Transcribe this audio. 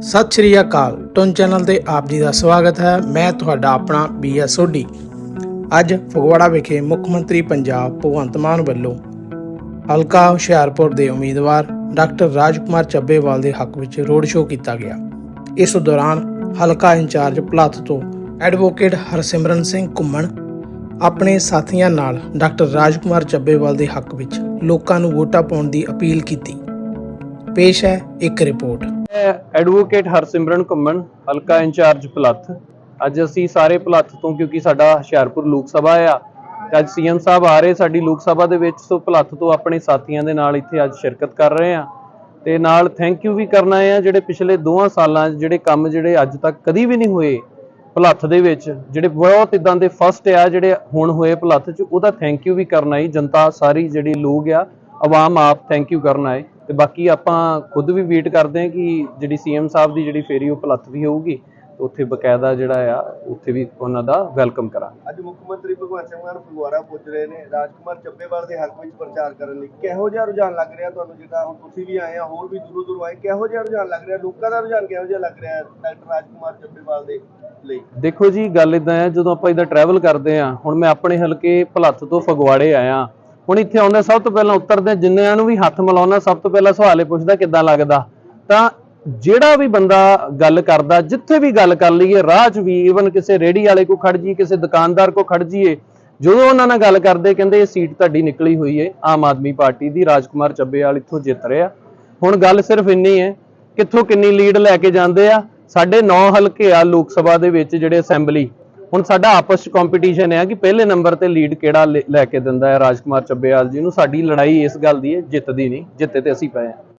ਸਤਿ ਸ਼੍ਰੀ ਅਕਾਲ। ਟੁਨ ਚੈਨਲ ਤੇ ਆਪ ਜੀ ਦਾ ਸਵਾਗਤ ਹੈ। ਮੈਂ ਤੁਹਾਡਾ ਆਪਣਾ ਬੀਐਸ ਸੋਢੀ। ਅੱਜ ਫਗਵਾੜਾ ਵਿਖੇ ਮੁੱਖ ਮੰਤਰੀ ਪੰਜਾਬ ਭਗਵੰਤ ਮਾਨ ਵੱਲੋਂ ਹਲਕਾ ਹੁਸ਼ਿਆਰਪੁਰ ਦੇ ਉਮੀਦਵਾਰ ਡਾਕਟਰ ਰਾਜਕੁਮਾਰ ਚੱਬੇਵਾਲ ਦੇ ਹੱਕ ਵਿੱਚ ਰੋਡ ਸ਼ੋਅ ਕੀਤਾ ਗਿਆ। ਇਸ ਦੌਰਾਨ ਹਲਕਾ ਇੰਚਾਰਜ ਭਲੱਥ ਤੋਂ ਐਡਵੋਕੇਟ ਹਰਸਿਮਰਨ ਸਿੰਘ ਘੁੰਮਣ, ਆਪਣੇ ਸਾਥੀਆਂ ਨਾਲ ਡਾਕਟਰ ਰਾਜਕੁਮਾਰ ਚੱਬੇਵਾਲ ਦੇ ਹੱਕ ਵਿੱਚ ਲੋਕਾਂ ਨੂੰ ਵੋਟਾਂ ਪਾਉਣ ਦੀ ਅਪੀਲ ਕੀਤੀ। ਪੇਸ਼ ਹੈ ਇੱਕ ਰਿਪੋਰਟ। ਐਡਵੋਕੇਟ ਹਰਸਿਮਰਨ ਘੁੰਮਣ, ਹਲਕਾ ਇੰਚਾਰਜ ਭਲੱਥ ਅੱਜ ਅਸੀਂ ਸਾਰੇ ਭਲੱਥ ਤੋਂ, ਕਿਉਂਕਿ ਸਾਡਾ ਹੁਸ਼ਿਆਰਪੁਰ ਲੋਕ ਸਭਾ ਆ, ਤੇ ਅੱਜ ਸੀਐਮ ਸਾਹਿਬ ਆ ਰਹੇ ਸਾਡੀ ਲੋਕ ਸਭਾ ਦੇ ਵਿੱਚ, ਸੋ ਭਲੱਥ ਤੋਂ ਆਪਣੇ ਸਾਥੀਆਂ ਦੇ ਨਾਲ ਇੱਥੇ ਅੱਜ ਸ਼ਿਰਕਤ ਕਰ ਰਹੇ ਆ ਤੇ ਨਾਲ ਥੈਂਕ ਯੂ ਵੀ ਕਰਨਾ ਆ ਜਿਹੜੇ ਪਿਛਲੇ ਦੋਹਾਂ ਸਾਲਾਂ, ਜਿਹੜੇ ਕੰਮ ਜਿਹੜੇ ਅੱਜ ਤੱਕ ਕਦੀ ਵੀ ਨਹੀਂ ਹੋਏ ਭਲੱਥ ਦੇ ਵਿੱਚ, ਜਿਹੜੇ ਬਹੁਤ ਇਦਾਂ ਦੇ ਫਸਟ ਆ, ਜਿਹੜੇ ਹੁਣ ਹੋਏ ਭਲੱਥ 'ਚ, ਉਹਦਾ ਥੈਂਕ ਯੂ ਵੀ ਕਰਨਾ ਹੈ ਜਨਤਾ ਸਾਰੀ ਜਿਹੜੀ ਲੋਕ ਆ, ਆਵਾਮ ਆਪ ਥੈਂਕ ਯੂ ਕਰਨਾ ਹੈ ਤੇ ਬਾਕੀ ਆਪਾਂ ਖੁਦ ਵੀ ਵੇਟ ਕਰਦੇ ਹਾਂ ਕਿ ਜਿਹੜੀ ਸੀਐਮ ਸਾਹਿਬ ਦੀ ਜਿਹੜੀ ਫੇਰੀ ਉਹ ਭਲੱਥ ਵੀ ਹੋਊਗੀ ਉੱਥੇ ਬਕਾਇਦਾ ਜਿਹੜਾ ਆ ਉੱਥੇ ਵੀ ਉਹਨਾਂ ਦਾ ਵੈਲਕਮ ਕਰਾਂਗੇ। ਅੱਜ ਮੁੱਖ ਮੰਤਰੀ ਭਗਵੰਤ ਸਿੰਘ ਮਾਨ ਫਗਵਾੜਾ ਪੁੱਜ ਰਹੇ ਨੇ। ਰਾਜਕੁਮਾਰ ਚੱਬੇਵਾਲ ਦੇ ਹੱਕ ਵਿੱਚ ਪ੍ਰਚਾਰ ਕਰਨ ਲਈ ਕਿਹੋ ਜਿਹਾ ਰੁਝਾਨ ਲੱਗ ਰਿਹਾ ਤੁਹਾਨੂੰ? ਜਿੱਦਾਂ ਹੁਣ ਤੁਸੀਂ ਵੀ ਆਏ ਆ ਹੋਰ ਵੀ ਦੂਰੋਂ ਦੂਰੋਂ ਆਏ ਕਿਹੋ ਜਿਹਾ ਰੁਝਾਨ ਲੱਗ ਰਿਹਾ? ਲੋਕਾਂ ਦਾ ਰੁਝਾਨ ਕਿਹੋ ਜਿਹਾ ਲੱਗ ਰਿਹਾ ਡਾਕਟਰ ਰਾਜਕੁਮਾਰ ਚੱਬੇਵਾਲ ਦੇ ਲਈ? ਦੇਖੋ ਜੀ ਗੱਲ ਇਦਾਂ ਹੈ ਜਦੋਂ ਆਪਾਂ ਇਹਦਾ ਟਰੈਵਲ ਕਰਦੇ ਆ ਹੁਣ ਮੈਂ ਆਪਣੇ ਹਲਕੇ ਭਲੱਥ ਤੋਂ ਫਗਵਾੜੇ ਆਇਆ। ਹੁਣ ਇੱਥੇ ਆਉਂਦਾ ਸਭ ਤੋਂ ਪਹਿਲਾਂ ਉਤਰਦੇ ਜਿੰਨਿਆਂ ਨੂੰ ਵੀ ਹੱਥ ਮਿਲਾਉਣਾ ਸਭ ਤੋਂ ਪਹਿਲਾਂ ਸਵਾਲ ਇਹ ਪੁੱਛਦਾ ਕਿੱਦਾਂ ਲੱਗਦਾ? ਤਾਂ ਜਿਹੜਾ ਵੀ ਬੰਦਾ ਗੱਲ ਕਰਦਾ, ਜਿੱਥੇ ਵੀ ਗੱਲ ਕਰ ਲਈਏ, ਰਾਹ 'ਚ ਵੀ ਈਵਨ ਕਿਸੇ ਰੇੜੀ ਵਾਲੇ ਕੋ ਖੜ ਜੀ ਕਿਸੇ ਦੁਕਾਨਦਾਰ ਕੋ ਖੜ ਜੀਏ ਜਦੋਂ ਉਹਨਾਂ ਨਾਲ ਗੱਲ ਕਰਦੇ, ਕਹਿੰਦੇ ਇਹ ਸੀਟ ਤੁਹਾਡੀ ਨਿਕਲੀ ਹੋਈ ਏ, ਆਮ ਆਦਮੀ ਪਾਰਟੀ ਦੀ, ਰਾਜਕੁਮਾਰ ਚੱਬੇਵਾਲ ਇੱਥੋਂ ਜਿੱਤ ਰਿਹਾ ਹੁਣ ਗੱਲ ਸਿਰਫ ਇੰਨੀ ਹੈ ਕਿੱਥੋਂ ਕਿੰਨੀ ਲੀਡ ਲੈ ਕੇ ਜਾਂਦੇ ਆ? ਸਾਡੇ 9 ਹਲਕੇ ਆ ਲੋਕ ਸਭਾ ਦੇ ਵਿੱਚ ਜਿਹੜੇ ਅਸੈਂਬਲੀ ਹੁਣ ਸਾਡਾ ਆਪਸ ਚ ਕੰਪੀਟੀਸ਼ਨ ਹੈ ਕਿ ਪਹਿਲੇ ਨੰਬਰ ਤੇ ਲੀਡ ਕਿਹੜਾ ਲੈ ਲੈ ਕੇ ਦਿੰਦਾ ਹੈ ਰਾਜਕੁਮਾਰ ਚੱਬੇਵਾਲ ਜੀ ਨੂੰ? ਸਾਡੀ ਲੜਾਈ ਇਸ ਗੱਲ ਦੀ ਹੈ ਜਿੱਤ ਦੀ ਨਹੀਂ, ਜਿੱਤੇ ਤੇ ਅਸੀਂ ਪਏ ਹਾਂ।